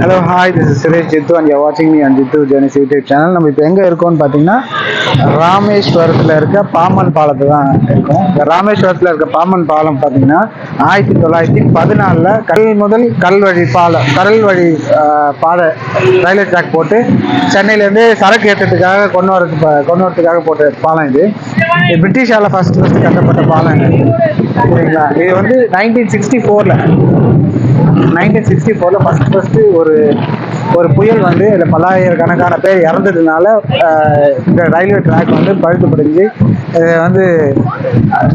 Hello hi this is Suresh Jithu and you வாட்சிங் me and Jithu Jenis YouTube channel நம்ம இப்போ எங்கே இருக்கோம்னு பார்த்தீங்கன்னா ராமேஸ்வரத்தில் இருக்க பாம்பன் பாலத்தை தான் இருக்கும். இந்த ராமேஸ்வரத்தில் இருக்க பாம்பன் பாலம் பார்த்தீங்கன்னா ஆயிரத்தி தொள்ளாயிரத்தி பதினாலில் கல் முதல் கல் வழி பாலம் கடல் வழி பாதை ரயில்வே ட்ராக் போட்டு சென்னையிலேருந்து சரக்கு ஏற்றத்துக்காக கொண்டு வரது கொண்டு வரதுக்காக போட்ட பாலம் இது. இது பிரிட்டிஷால ஃபர்ஸ்ட் ஃபர்ஸ்ட் கட்டப்பட்ட பாலம் இது. சரிங்களா? இது வந்து நைன்டீன் சிக்ஸ்டி ஃபோரில் நைன்டீன் சிக்ஸ்டி ஃபோரில் ஃபஸ்ட் ஃபஸ்ட்டு ஒரு ஒரு புயல் வந்து இதில் பல்லாயிரக்கணக்கான பேர் இறந்ததுனால இந்த ரயில்வே ட்ராக் வந்து பழுத்து படிஞ்சு இதை வந்து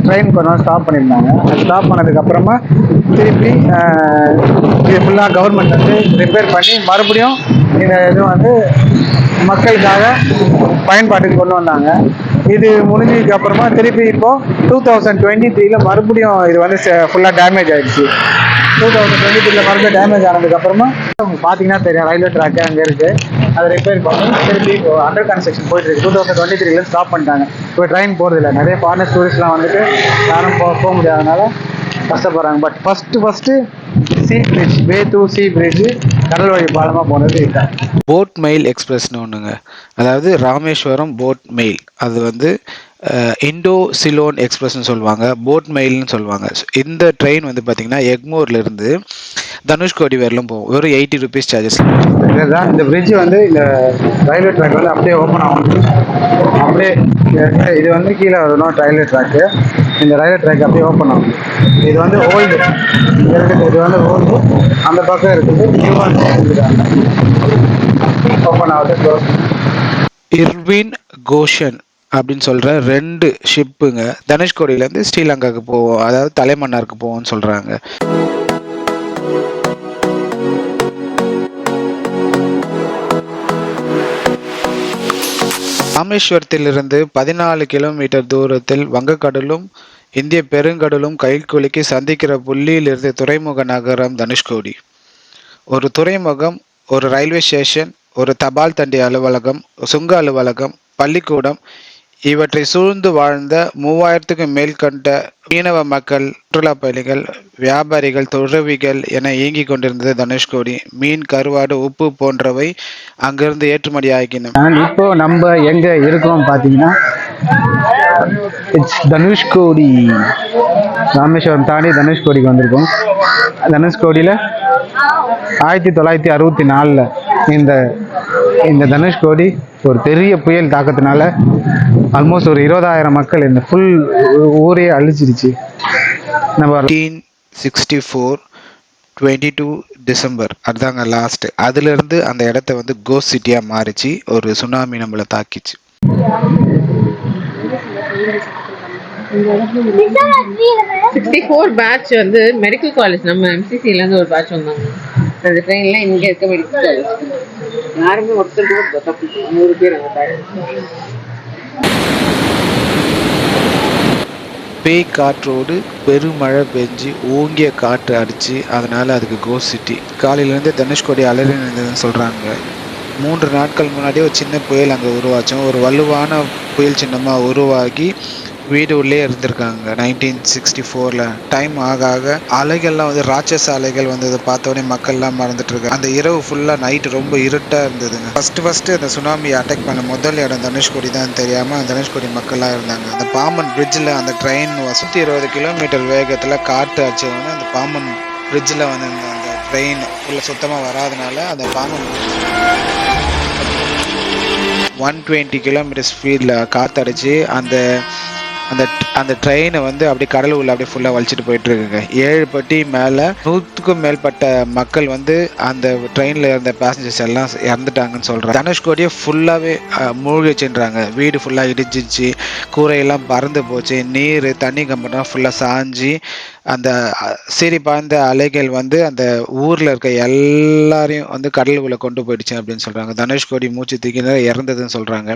ட்ரெயின் கொஞ்சம் ஸ்டாப் பண்ணியிருந்தாங்க. ஸ்டாப் பண்ணதுக்கப்புறமா திருப்பி இது ஃபுல்லாக கவர்மெண்ட் வந்து ரிப்பேர் பண்ணி மறுபடியும் இந்த இது வந்து மக்களுக்காக பயன்பாட்டுக்கு கொண்டு வந்தாங்க. இது முடிஞ்சதுக்கு அப்புறமா திருப்பி இப்போ டூ தௌசண்ட் டுவெண்ட்டி த்ரீல மறுபடியும் இது வந்து ஃபுல்லாக டேமேஜ் ஆயிடுச்சு. டூ தௌசண்ட் டுவெண்ட்டி த்ரீல மறுபடியும் டேமேஜ் ஆனதுக்கு அப்புறமா உங்களுக்கு பார்த்தீங்கன்னா தெரியும் ரயில்வே ட்ராக் அங்கே இருக்கு. அதை ரிப்பேர் பண்ணி திருப்பி இப்போ அண்டர் கன்ஸ்ட்ரக்ஷன் போயிட்டு இருக்கு. டூ தௌசண்ட் டுவெண்ட்டி த்ரீல ஸ்டாப் பண்ணிட்டாங்க. இப்போ ட்ரெயின் போகிறதில்ல நிறைய ஃபாரினர் டூரிஸ்ட்லாம் வந்துட்டு யாரும் போக போக முடியாதனால கஷ்டப்படுறாங்க. But first first sea bridge way to sea bridge கடல் வழி பாலமாக போனது இதுதான். போட் மெயில் எக்ஸ்பிரஸ்னு ஒன்றுங்க அதாவது ராமேஸ்வரம் போட் மெயில் அது வந்து இண்டோ சிலோன் எக்ஸ்பிரஸ்னு சொல்லுவாங்க போட் மெயில்னு சொல்லுவாங்க. இந்த ட்ரெயின் வந்து பார்த்தீங்கன்னா எக்மோர்லேருந்து தனுஷ்கோடி வரலும் போகும். வெறும் எயிட்டி ருபீஸ் சார்ஜஸ் இந்த பிரிட்ஜ் வந்து இந்த ரயில்வே ட்ராக் வந்து அப்படியே ஓப்பன் ஆகும். அப்படியே இது வந்து கீழே வரணும் ரயில்வே ட்ராக்கு இந்த ரயில்வே ட்ராக் அப்படியே ஓப்பன் ஆகும். இது வந்து ஓல்டு இருக்குது இது வந்து ஓல்டு அந்த பக்கம் இருக்குது. ஓப்பன் ஆகுது. க்ளோஸ் இர்வின் கோஷன் அப்படின்னு சொல்கிற ரெண்டு ஷிப்புங்க தனுஷ்கோடியிலேருந்து ஸ்ரீலங்காவுக்கு போவோம் அதாவது தலைமன்னாருக்கு போவோம்னு சொல்கிறாங்க ராமேஸ்வரத்திலிருந்து பதினாலு கிலோமீட்டர் தூரத்தில் வங்கக்கடலும் இந்திய பெருங்கடலும் கைக்குலுக்கி சந்திக்கிற புள்ளியிலிருந்து துறைமுக நகரம் தனுஷ்கோடி ஒரு துறைமுகம் ஒரு ரயில்வே ஸ்டேஷன் ஒரு தபால் தண்டி அலுவலகம் சுங்க அலுவலகம் பள்ளிக்கூடம் இவற்றை சூழ்ந்து வாழ்ந்த மூவாயிரத்துக்கும் மேற்கொண்ட மீனவ மக்கள் சுற்றுலா பயணிகள் வியாபாரிகள் துறவிகள் என இயங்கிக் கொண்டிருந்தது தனுஷ்கோடி. மீன் கருவாடு உப்பு போன்றவை அங்கிருந்து ஏற்றுமதி ஆகின இப்போ நம்ம எங்க இருக்கோம் பாத்தீங்கன்னா இட்ஸ் தனுஷ்கோடி. ராமேஸ்வரம் தாண்டி தனுஷ்கோடிக்கு வந்திருக்கோம். தனுஷ்கோடியில் ஆயிரத்தி தொள்ளாயிரத்தி அறுபத்தி நாலில் இந்த இந்த தனுஷ்கோடி ஒரு பெரிய புயல் தாக்கத்தினால ஆல்மோஸ்ட் ஒரு இருபதாயிரம் மக்கள் இந்த ஃபுல் ஊரே அழிச்சிருச்சு நம்ம sixty four twenty two December அதுதாங்க லாஸ்ட் அதுலேருந்து அந்த இடத்த வந்து கோஸ் சிட்டியாக மாறிச்சு ஒரு சுனாமி நம்மளை தாக்கிச்சு. சிக்ஸ்டி ஃபோர் பேட்ச் வந்து மெடிக்கல் காலேஜ் நம்ம எம்சிசில இருந்து ஒரு பேட்ச் வந்தாங்க. அந்த ட்ரெயின்ல இங்க இருக்க வேண்டியது யாருமே ஒருத்தர் கூட தப்பு நூறு பேர் பேய் காற்றோடு பெருமழை பெஞ்சு ஓங்கிய காற்று அடிச்சு அதனால அதுக்கு கோ சிட்டி காலையிலேருந்து தனுஷ்கோடி அலறி நின்றதுன்னு சொல்கிறாங்க மூன்று நாட்கள் முன்னாடியே ஒரு சின்ன புயல் அங்கே உருவாச்சோம். ஒரு வலுவான புயல் சின்னமாக உருவாகி வீடு உள்ளே இருந்திருக்காங்க. நைன்டீன் சிக்ஸ்டி ஃபோரில் டைம் ஆக ஆக அலைகள்லாம் வந்து ராட்சச அலைகள் வந்ததை பார்த்தோன்னே மக்கள்லாம் மறந்துட்டு இருக்காங்க அந்த இரவு ஃபுல்லாக நைட் ரொம்ப இருட்டாக இருந்ததுங்க. ஃபர்ஸ்ட் ஃபர்ஸ்ட் அந்த சுனாமி அட்டாக் பண்ண முதல் இடம் தனுஷ்கோடி தான் தெரியாமல் தனுஷ்கோடி மக்கள்லாம் இருந்தாங்க. அந்த பாம்பன் பிரிட்ஜில் அந்த ட்ரெயின் சுற்றி இருபது கிலோமீட்டர் வேகத்தில் காற்று அடிச்சதுன்னு அந்த பாம்பன் பிரிட்ஜில் வந்து அந்த ட்ரெயின் ஃபுல்லாக சுத்தமாக வராதனால அந்த பாம்பன் ஒன் டுவெண்ட்டி கிலோமீட்டர் ஸ்பீடில் காற்றடிச்சு அந்த அந்த அந்த ட்ரெயினை வந்து அப்படியே கடல் உள்ள அப்படியே ஃபுல்லாக வலிச்சிட்டு போயிட்டு இருக்குங்க ஏழு பட்டி மேலே நூற்றுக்கும் மேற்பட்ட மக்கள் வந்து அந்த ட்ரெயினில் இருந்த பேசஞ்சர்ஸ் எல்லாம் இறந்துட்டாங்கன்னு சொல்கிறாங்க தனுஷ்கோடியை ஃபுல்லாகவே மூழ்கிச்சுன்றாங்க வீடு ஃபுல்லாக இடிச்சிச்சு கூரையெல்லாம் பறந்து போச்சு நீர் தண்ணி கம்பெல்லாம் ஃபுல்லாக சாஞ்சி அந்த அஹ், பாய்ந்த அலைகள் வந்து அந்த ஊரில் இருக்க எல்லாரையும் வந்து கடலுக்குள்ளே கொண்டு போயிடுச்சு அப்படின்னு சொல்கிறாங்க தனுஷ்கோடி மூச்சு தூக்கினா இறந்ததுன்னு சொல்கிறாங்க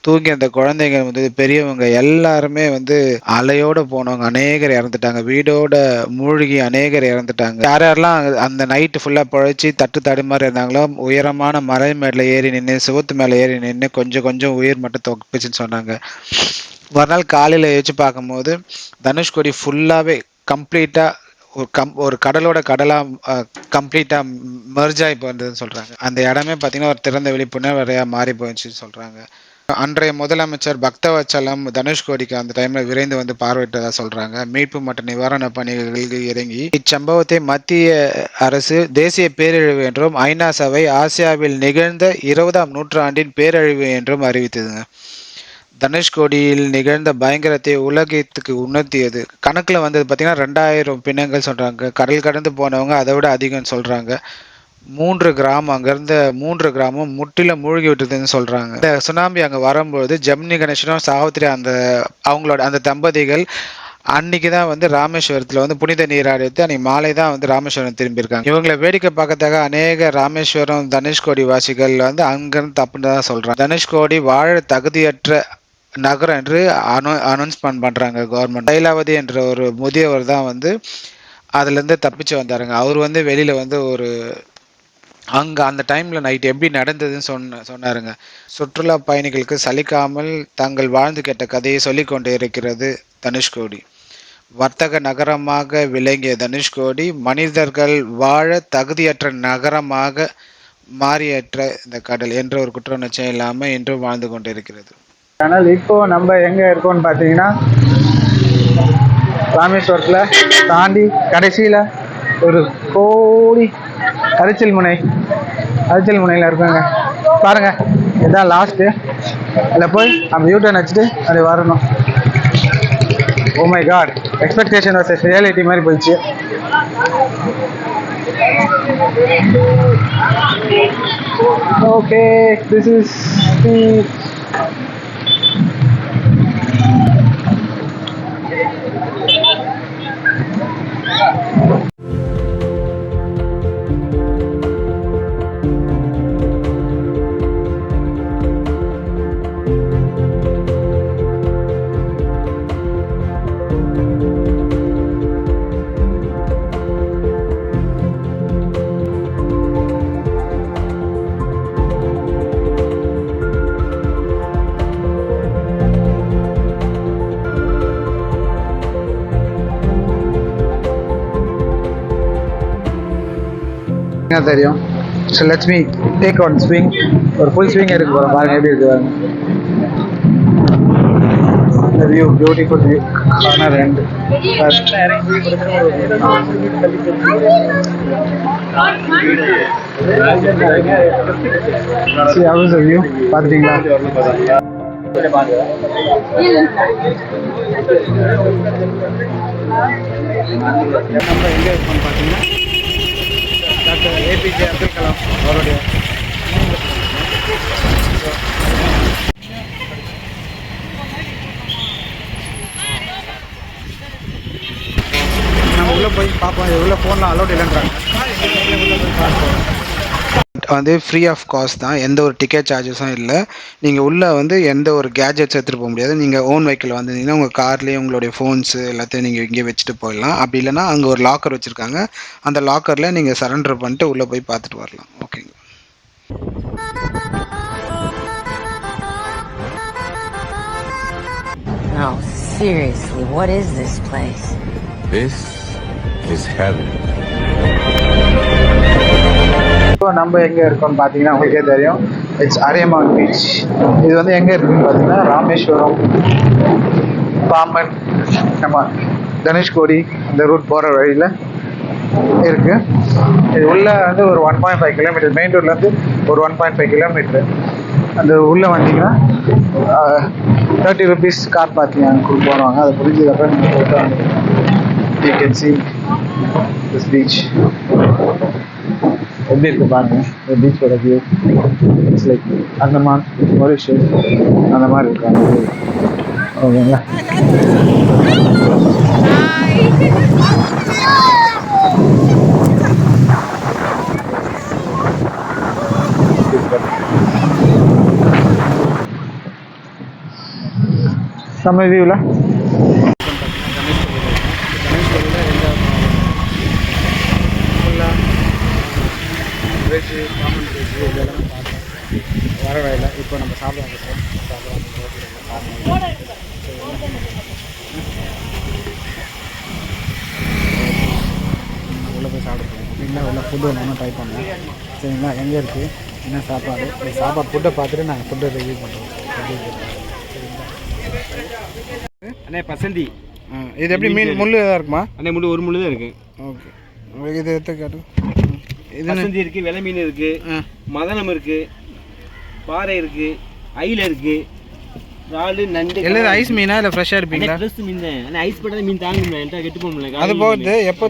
தூங்கி அந்த குழந்தைங்க வந்து பெரியவங்க எல்லாருமே வந்து அலையோடு போனவங்க அநேகர் இறந்துட்டாங்க. வீடோட மூழ்கி அநேகர் இறந்துட்டாங்க. யார் யாரெல்லாம் அந்த நைட்டு ஃபுல்லாக பழைச்சி தட்டு தடு மாதிரி இருந்தாங்களோ உயரமான மலை மேலே ஏறி நின்று சுவத்து மேலே ஏறி நின்று கொஞ்சம் கொஞ்சம் உயிர் மட்டும் தொகுப்புச்சுன்னு சொன்னாங்க. மறுநாள் காலையில் எழுச்சி பார்க்கும்போது தனுஷ்கோடி ஃபுல்லாகவே கம்ப்ளீட்டாக ஒரு கம் ஒரு கடலோட கடலாக கம்ப்ளீட்டாக மெர்ஜாகி போயிருந்ததுன்னு சொல்கிறாங்க அந்த இடமே பார்த்தீங்கன்னா ஒரு திறந்த விழிப்புணர்வரையாக மாறி போயிடுச்சுன்னு சொல்கிறாங்க அன்றைய முதலமைச்சர் பக்தவச்சலம் தனுஷ்கோடிக்கு அந்த டைம்ல விரைந்து வந்து பார்வையிட்டதா சொல்றாங்க. மீட்பு மற்றும் நிவாரண பணிகளுக்கு இறங்கி இச்சம்பவத்தை மத்திய அரசு தேசிய பேரழிவு என்றும் ஐநா சபை ஆசியாவில் நிகழ்ந்த இருபதாம் நூற்றாண்டின் பேரழிவு என்றும் அறிவித்ததுங்க தனுஷ்கோடியில் நிகழ்ந்த பயங்கரத்தை உலகத்துக்கு உணர்த்தியது. கணக்கில் வந்தது பார்த்தீங்கன்னா ரெண்டாயிரம் பிணங்கள் சொல்கிறாங்க கடல் கடந்து போனவங்க அதை விட அதிகம்னு சொல்கிறாங்க மூன்று கிராமம் அங்கேருந்து மூன்று கிராமம் முற்றிலும் மூழ்கி விட்டதுன்னு சொல்கிறாங்க இந்த சுனாமி அங்கே வரும்போது ஜெமினி கணேசனும் சாவித்திரி அந்த அவங்களோட அந்த தம்பதிகள் அன்னைக்கு தான் வந்து ராமேஸ்வரத்தில் வந்து புனித நீராடித்து அன்னைக்கு மாலை தான் வந்து ராமேஸ்வரம் திரும்பியிருக்காங்க. இவங்களை வேடிக்கை பார்க்கறதுக்காக அநேக ராமேஸ்வரம் தனுஷ்கோடி வாசிகள் வந்து அங்கேருந்து தப்புன்னு தான் சொல்கிறாங்க தனுஷ்கோடி வாழ தகுதியற்ற நகரம் என்று அனௌ அனௌன்ஸ்மெண்ட் பண்ணுறாங்க கவர்மெண்ட் லைலாவதி என்ற ஒரு முதியவர் தான் வந்து அதுலேருந்து தப்பிச்சு வந்தாருங்க. அவர் வந்து வெளியில் வந்து ஒரு அங்கே அந்த டைமில் நைட் எப்படி நடந்ததுன்னு சொன்ன சொன்னாருங்க. சுற்றுலா பயணிகளுக்கு சலிக்காமல் தாங்கள் வாழ்ந்து கேட்ட கதையை சொல்லிக்கொண்டு இருக்கிறது தனுஷ்கோடி வர்த்தக நகரமாக விளங்கிய தனுஷ்கோடி மனிதர்கள் வாழ தகுதியற்ற நகரமாக மாறியற்ற இந்த கடல் என்ற ஒரு குற்றவுணர்ச்சியும் இல்லாமல் இன்றும் வாழ்ந்து கொண்டிருக்கிறது. ஆனால் இப்போ நம்ம எங்க இருக்கோம்னு பார்த்தீங்கன்னா ராமேஸ்வரத்தில் தாண்டி கடைசியில் ஒரு கோடி அரிச்சல் முனை அரிச்சல் முனையில் இருக்கோங்க. பாருங்க இதான் லாஸ்ட்டு அதில் போய் நம்ம யூட்டர்ன் வச்சுட்டு அப்படி வரணும். ஓ my god expectation versus reality மாதிரி போயிடுச்சு. ஓகே திஸ் இஸ் என்ன தெரியும்? So let's take one swing ஒரு ஃபுல் ஸ்விங் இருக்கு போகிறோம் பாருங்க எப்படி இருக்கு பாருங்க. வியூ பியூட்டிஃபுல் வியூ கார்னர் ரெண்டு. See how is the view? பார்த்துட்டீங்களா நம்ம எங்கே இருக்கோம்னு பார்த்தீங்கன்னா ஏபிஜே அப்துல் கலாம் அவருடைய நம்ம உள்ளே போய் பார்ப்போம். இது உள்ளே ஃபோனில் அலோட் இல்லைன்றாங்க. உள்ள போய் பார்ப்போம் வந்து ஃப்ரீ ஆஃப் காஸ்ட் தான். எந்த ஒரு டிக்கெட் சார்ஜஸும் இல்லை. நீங்கள் உள்ளே வந்து எந்த ஒரு கேஜெட்ஸ் எடுத்துகிட்டு போக முடியாது. நீங்கள் ஓன் வெஹிக்கிள் வந்திருந்தீங்கன்னா உங்கள் கார்லேயே உங்களுடைய ஃபோன்ஸு எல்லாத்தையும் நீங்கள் இங்கே வச்சுட்டு போயிடலாம். அப்படி இல்லைன்னா அங்கே ஒரு லாக்கர் வச்சுருக்காங்க. அந்த லாக்கரில் நீங்கள் சரண்டர் பண்ணிட்டு உள்ளே போய் பார்த்துட்டு வரலாம். ஓகேங்க No, seriously, what is this place? This is heaven. இப்போ நம்ம எங்கே இருக்கோம்னு பார்த்தீங்கன்னா உங்களுக்கே தெரியும். இட்ஸ் அரியமான் பீச் இது வந்து எங்கே இருக்குன்னு பார்த்தீங்கன்னா ராமேஸ்வரம் பாம்பன் நம்ம தனுஷ்கோடி அந்த ரூட் போகிற வழியில் இருக்கு. இது உள்ள வந்து ஒரு one point five kilometre main ரோட்லேருந்து ஒரு ஒன் பாயிண்ட் ஃபைவ் கிலோமீட்டர் அந்த உள்ளே வந்தீங்கன்னா தேர்ட்டி ருபீஸ் கார் பார்க்கிங் அங்கே போடுவாங்க அதை புரிஞ்சதுக்கப்புறம் நீங்கள் போட்டு you can see this beach எப்படி இருக்கு பாருங்க இந்த பீச்சோட view it's like Andaman Mauritius அந்த மாதிரி இருக்கு அந்த view. ஓகேங்களா செம்ம வியூவில் வெஜ்ஜு காமன் வெஜ்ஜு இதெல்லாம் பார்த்தோம். வர வழியில் இப்போ நம்ம சாப்பிட வந்துட்டோம் சாப்பிட வந்து உள்ளே போய் சாப்பிட போகிறோம் ஓகேங்களா உள்ள ஃபுட்டு ஒன்று ட்ரை பண்ணோம் சரிங்களா? எங்கே இருக்குது என்ன சாப்பாடு? இந்த சாப்பாடு ஃபுட்டை பார்த்துட்டு நாங்கள் ஃபுட்டை ரிவ்யூ பண்ணுறோம் அண்ணே பசந்தி. இது எப்படி மீன் முள் எதாவது இருக்குமா? அண்ணே முள்ளு ஒரு முள்ளு தான் இருக்கு. ஓகே. இது எடுத்து காட்டு இது பசந்தி இருக்கு வெலை மீன் இருக்கு மதனம் இருக்கு பாறை இருக்கு ஐல இருக்கு இறாலு நண்டு எல்லாரும் ஐஸ் மீனா இல்லை ஃப்ரெஷ்ஷாக இருப்பீங்களா? ஃப்ரெஷ் மீன் தான். அண்ணே ஐஸ் போட்டால் மீன் தாங்க முடியல என்கிட்ட கெட்டு போக முடியல. அது போகுது எப்போ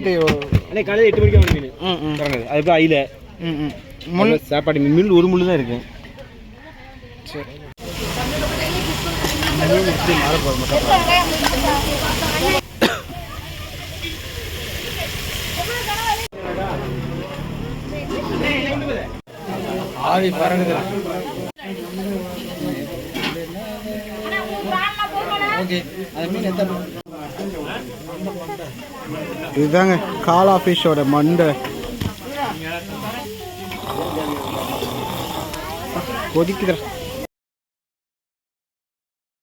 அண்ணே காலையில் எட்டு மணிக்கு வர மீன். திறந்தது அது போய் ஐல முள் முள் சாப்பாடு மீன். மீன் ஒரு முள்ளு தான் இருக்கு. சரி மீன் எப்படி மாற போகுது மட்டும் பாருங்க. ஆதி பறகுது இதுதாங்க காலா ஃபிஷ்ஷோட மண்டை. கொதிக்குதுடா.